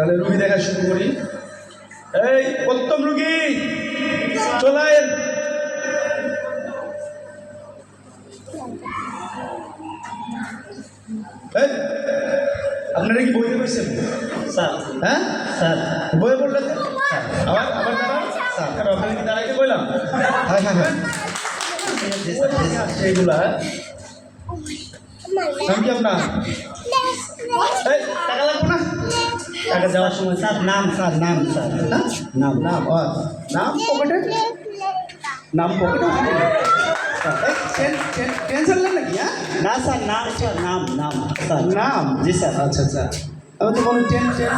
তাহলে রুগী দেখা শুরু করি। এই প্রথম রুগী চলেন আপনারা কি বইতে বসছেন স্যার। হ্যাঁ? স্যার। বইয়ে পড়লেন? আবার আবার দাঁড়ান কেন আপনারা কি দাঁড়াইতে বললাম? হ্যাঁ হ্যাঁ হ্যাঁ। এইগুলা হ্যাঁ? নাম কি আপনার? টাকা লাগবে? না টাকা যাওয়ার সময় স্যার নাম স্যার নাম স্যার? নাম নাম ও, নাম পকেটে নাম পকেটে টেনশন নেন নাকি হ্যাঁ? না স্যার নাম স্যার নাম নাম স্যার। নাম? জি স্যার। আচ্ছা আচ্ছা। আমি তো বলেন টেন টেন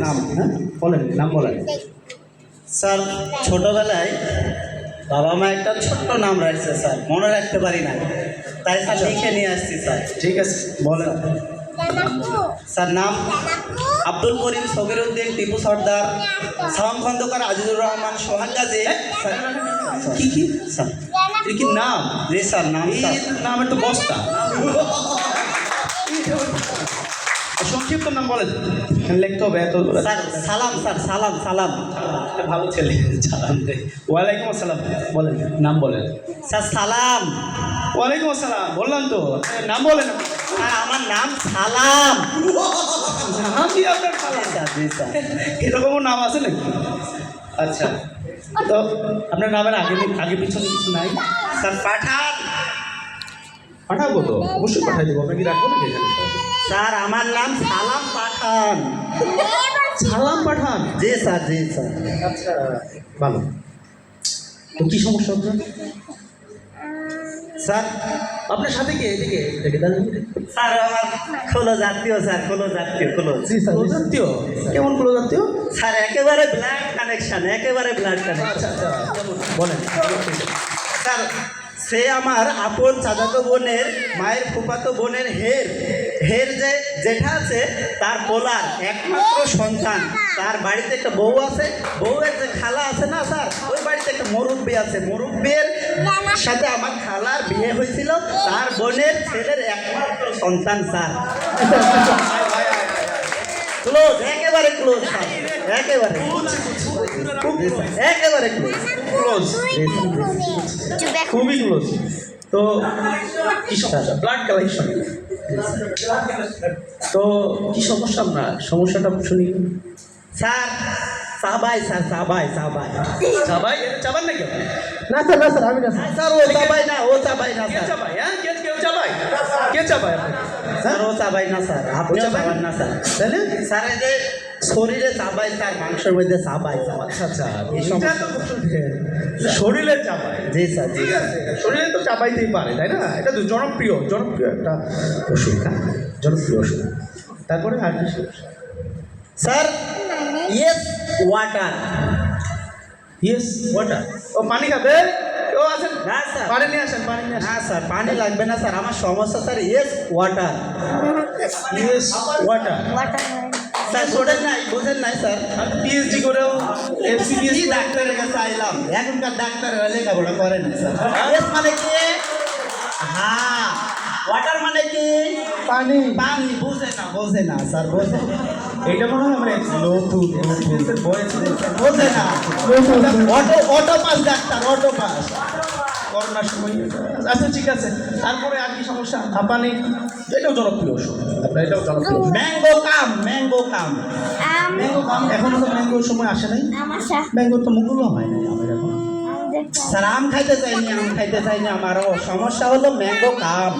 নাম হ্যাঁ? বলেন নাম বলেন। স্যার ছোটবেলায় বাবা মা একটা ছোট্ট নাম রাখছে স্যার। মনে রাখতে পারি না। তাই স্যার লিখে নিয়ে আসছি স্যার। ঠিক আছে বলেন। স্যার নাম? আব্দুল করিম সবির উদ্দিন টিপু সর্দার সালাম খন্দকার আজিজুর রহমান সোহান গাজী। কি কি? স্যার। কি নাম? রে স্যার নাম নামের তো বস্তা। সংক্ষিপ্ত নাম বলেন। লিখতে হবে এত স্যার সালাম স্যার সালাম সালাম। ভালো ছেলে। সালাম। ওয়ালাইকুম আসসালাম। বলেন। নাম বলেন। স্যার সালাম। ওয়ালাইকুম আসসালাম বললাম তো। নাম বলেন আমার নাম সালাম। নাম কি আপনার সালাম। এরকমও নাম আছে নাকি? আচ্ছা তো আপনার নামের আগে আগে পিছনে কিছু নাই। স্যার পাঠান। পাঠাবো তো অবশ্যই পাঠাই দেবো। আপনাকে রাখব নাকি এখানে? স্যার আমার নাম সালাম পাঠান। সালাম পাঠান? জি স্যার জি স্যার। আচ্ছা ভালো। তো কী সমস্যা আপনার? স্যার আপনার সাথে কে? এদিকে এদিকে দাঁড়ান। স্যার আমার খোলো জাতীয় স্যার খোলো জাতীয় খোলো। প্রজাতীয় কেমন জাতীয়? স্যার একেবারে ব্লাড কানেকশন একেবারে ব্লাড কানেকশন আচ্ছা আচ্ছা বলেন। স্যার সে আমার আপন চাচাতো বোনের মায়ের ফুপাতো বোনের হের হের যে জেঠা আছে তার পোলার একমাত্র সন্তান। তার বাড়িতে একটা বউ আছে। বউয়ের যে খালা আছে না স্যার ওই বাড়িতে একটা মুরব্বী আছে। মুরব্বীর সাথে আমার খালার বিয়ে হয়েছিল। তার বোনের ছেলের একমাত্র সন্তান স্যার। ক্লোজ একেবারে ক্লোজ স্যার। একেবারে একেবারে ক্লোজ ক্লোজ খুবই ক্লোজ তো কি সমস্যা? ব্লাড কালেকশন তো কি সমস্যা আপনার? সমস্যাটা শুনি। স্যার সাবাই স্যার সাবাই সাবাই এটা চাবান নাকি আপনি? না স্যার না স্যার আমি না স্যার। ও চাবাই না ও চাবাই না স্যার। চাবাই হ্যাঁ? কে কেউ চাবাই কে চাবাই স্যার ও চাবাই না স্যার। চাবাই? চাবান না স্যার। তাহলে? স্যার এই যে শরীরে চাবাই স্যার মাংসের মধ্যে চাবাই আচ্ছা আচ্ছা শরীরে চাবাই জি স্যার জি ঠিক আছে শরীরে তো চাপাইতেই পারে তাই না? এটা তো জনপ্রিয় জনপ্রিয় একটা ওষুধ হ্যাঁ জনপ্রিয় ওষুধ। তারপরে আর কি সমস্যা? Sir yes water. Yes water? ও পানি খাবে? ও আছেন না স্যার। পানি নিয়ে আসেন পানি নিয়ে না স্যার পানি লাগবে না স্যার। আমার সমস্যা sir yes water. Yes water. Water sir নাই বুঝেন নাই স্যার। পিএইচডি করেও ডাক্তারের কাছে আইলাম? এখনকার ডাক্তার লেখাপড়া করেন না স্যার। মানে কি? হ্যাঁ ওয়াটার মানে কি? পানি। পানি বুঝে না বোঝে না স্যার বোঝে না। এটা মনে হয় আমরা নতুন বোঝে না। Auto auto pass doctor auto pass. করোনার সময়। আচ্ছা ঠিক আছে। তারপরে আর কি সমস্যা? হাঁপানি এটাও জনপ্রিয় ওষুধ আপনার এটাও জনপ্রিয়। ম্যাঙ্গো কাম আম এখনও তো ম্যাঙ্গোর সময় আসে নাই। ম্যাঙ্গোর তো মুকুলও হয় নাই আমার এখন। স্যার আম খাইতে চাইনি আম খাইতে চাইনি আমারও। সমস্যা হলো ম্যাঙ্গো কাম।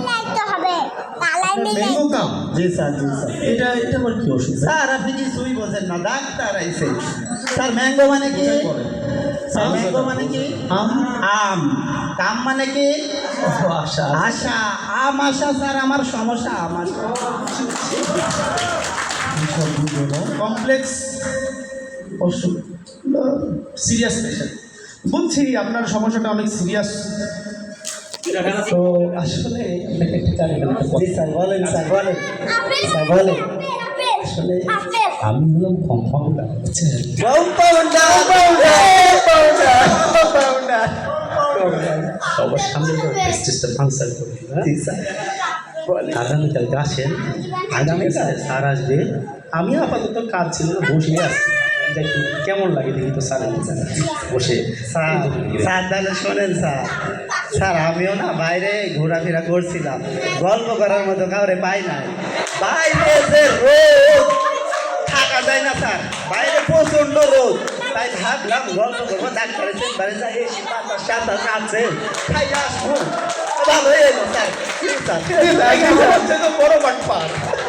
Mango come. জি স্যার জি স্যার। এটা এটা আবার কি ওষুধ? স্যার আপনি কি সুই বোঝেন না? ডাক্তার আইছে। স্যার ম্যাঙ্গো মানে কি? স্যার ম্যাঙ্গো মানে কি? আম? আম। কাম মানে কি? আশা আশা। আম আশা স্যার আমার সমস্যা আমার কমপ্লেক্স ওষুধ সিরিয়াস পেশেন্ট বলছি আপনার সমস্যাটা অনেক সিরিয়াস তো আসলে আসলে আমি হলাম কম্পাউন্ডার বুঝছেন সবার সামনে ফাংশন করি হ্যাঁ? আগামীকালকে আসেন আগামীকাল স্যার আসবে। আমি আপাতত কাজ ছিল না, বসে যে একটু কেমন লাগে দেখি তো স্যার বসে। স্যার স্যার তাহলে শোনেন স্যার। স্যার আমিও না বাইরে ঘোরাফেরা করছিলাম। গল্প করার মতো কাউরে পাই নাই। বাইরে যে রোদ থাকা যায় না স্যার। বাইরে প্রচণ্ড রোদ। তাই ভাবলাম গল্প করব ডাক্তারের চেম্বারে যাই এসি টাতাস আছে খাই আসব। ভালো হয়ে গেল স্যার